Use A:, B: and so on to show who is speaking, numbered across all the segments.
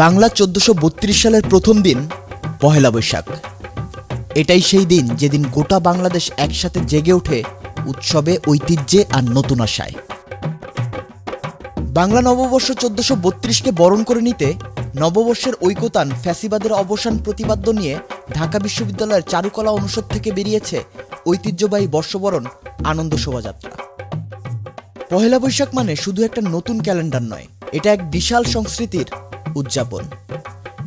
A: বাংলা চোদ্দশো সালের প্রথম দিন, পহেলা বৈশাখ। এটাই সেই দিন যেদিন গোটা বাংলাদেশ একসাথে জেগে ওঠে উৎসবে, ঐতিহ্যে আর নতুন আশায়। বাংলা নববর্ষ চোদ্দশো বত্রিশকে বরণ করে নিতে নববর্ষের ঐকতান ফ্যাসিবাদের অবসান প্রতিপাদ্য নিয়ে ঢাকা বিশ্ববিদ্যালয়ের চারুকলা অনুষদ থেকে বেরিয়েছে ঐতিহ্যবাহী বর্ষবরণ, আনন্দ শোভাযাত্রা। পহেলা বৈশাখ মানে শুধু একটা নতুন ক্যালেন্ডার নয়, এটা এক বিশাল সংস্কৃতির উদযাপন।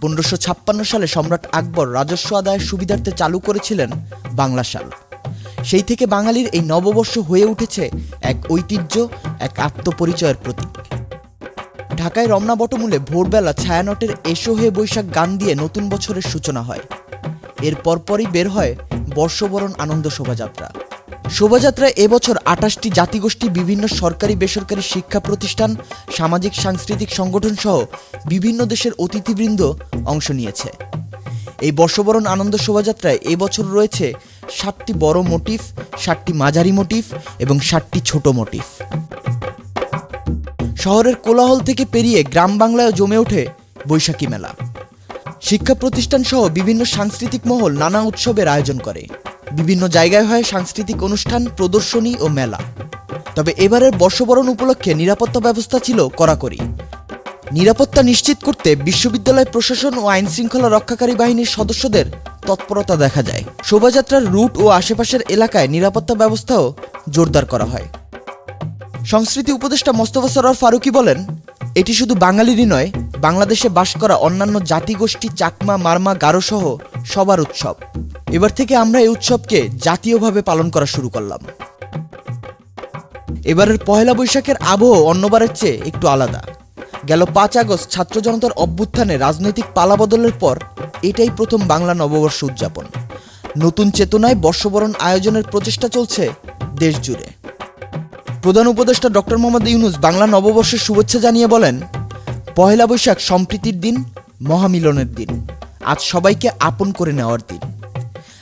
A: পনেরোশো ছাপ্পান্ন সালে সম্রাট আকবর রাজস্ব আদায়ের সুবিধার্থে চালু করেছিলেন বাংলা সাল সেই থেকে বাঙালির এই নববর্ষ হয়ে উঠেছে এক ঐতিহ্য, এক আত্মপরিচয়ের প্রতীক। ঢাকায় রমনা বটমূলে ভোরবেলা ছায়ানটের এসো হয়ে বৈশাখ গান দিয়ে নতুন বছরের সূচনা হয়। এর পরপরই বের হয় বর্ষবরণ আনন্দ শোভাযাত্রা। শোভাযাত্রায় এবছর আটাশটি জাতিগোষ্ঠী, বিভিন্ন সরকারি, বেসরকারি শিক্ষা প্রতিষ্ঠান, সামাজিক, সাংস্কৃতিক সংগঠন সহ বিভিন্ন দেশের অতিথিবৃন্দ অংশ নিয়েছে। এই বর্ষবরণ আনন্দ শোভাযাত্রায় এবছর রয়েছে ষাটটি বড় মোটিফ, ষাটটি মাঝারি মোটিফ এবং ষাটটি ছোট মোটিফ। শহরের কোলাহল থেকে পেরিয়ে গ্রাম বাংলায় জমে ওঠে বৈশাখী মেলা। শিক্ষা প্রতিষ্ঠান সহ বিভিন্ন সাংস্কৃতিক মহল নানা উৎসবের আয়োজন করে। বিভিন্ন জায়গায় হয় সাংস্কৃতিক অনুষ্ঠান, প্রদর্শনী ও মেলা। তবে এবারের বর্ষবরণ উপলক্ষে নিরাপত্তা ব্যবস্থা ছিল কড়াকড়ি। নিরাপত্তা নিশ্চিত করতে বিশ্ববিদ্যালয় প্রশাসন ও আইন শৃঙ্খলা রক্ষাকারী বাহিনীর সদস্যদের তৎপরতা দেখা যায়। শোভাযাত্রার রুট ও আশেপাশের এলাকায় নিরাপত্তা ব্যবস্থাও জোরদার করা হয়। সংস্কৃতি উপদেষ্টা মোস্তফা সরার ফারুকি বলেন এটি শুধু বাঙালিরই নয়, বাংলাদেশে বাস করা অন্যান্য জাতিগোষ্ঠী, চাকমা, মারমা, গারো সহ সবার উৎসব। এবার থেকে আমরা এই উৎসবকে জাতীয়ভাবে পালন করা শুরু করলাম। এবারের পহেলা বৈশাখের আবহ অন্যবারের চেয়ে একটু আলাদা। গেল পাঁচ আগস্ট ছাত্র জনতার অভ্যুত্থানে রাজনৈতিক পালাবদলের পর এটাই প্রথম বাংলা নববর্ষ উদযাপন। নতুন চেতনায় বর্ষবরণ আয়োজনের প্রচেষ্টা চলছে দেশ জুড়ে প্রধান উপদেষ্টা ডক্টর মোহাম্মদ ইউনুস বাংলা নববর্ষের শুভেচ্ছা জানিয়ে বলেন, পহেলা বৈশাখ সম্প্রীতির দিন, মহামিলনের দিন। আজ সবাইকে আপন করে নেওয়ার দিন।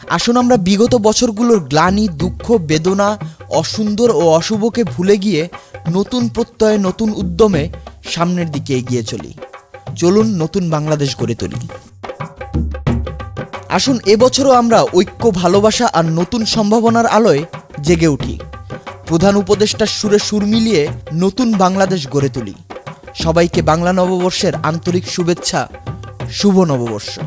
A: আসুন আমরা বিগত বছরগুলোর গ্লানি, দুঃখ, বেদনা, অসুন্দর ও অশুভকে ভুলে গিয়ে নতুন প্রত্যয়ে, নতুন উদ্যমে সামনের দিকে এগিয়ে চলি। চলুন নতুন বাংলাদেশ গড়ে তুলি। আসুন এবছরও আমরা ঐক্য, ভালোবাসা আর নতুন সম্ভাবনার আলোয় জেগে উঠি। প্রধান উপদেষ্টার সুরে সুর মিলিয়ে নতুন বাংলাদেশ গড়ে তুলি। সবাইকে বাংলা নববর্ষের আন্তরিক শুভেচ্ছা, শুভ নববর্ষ।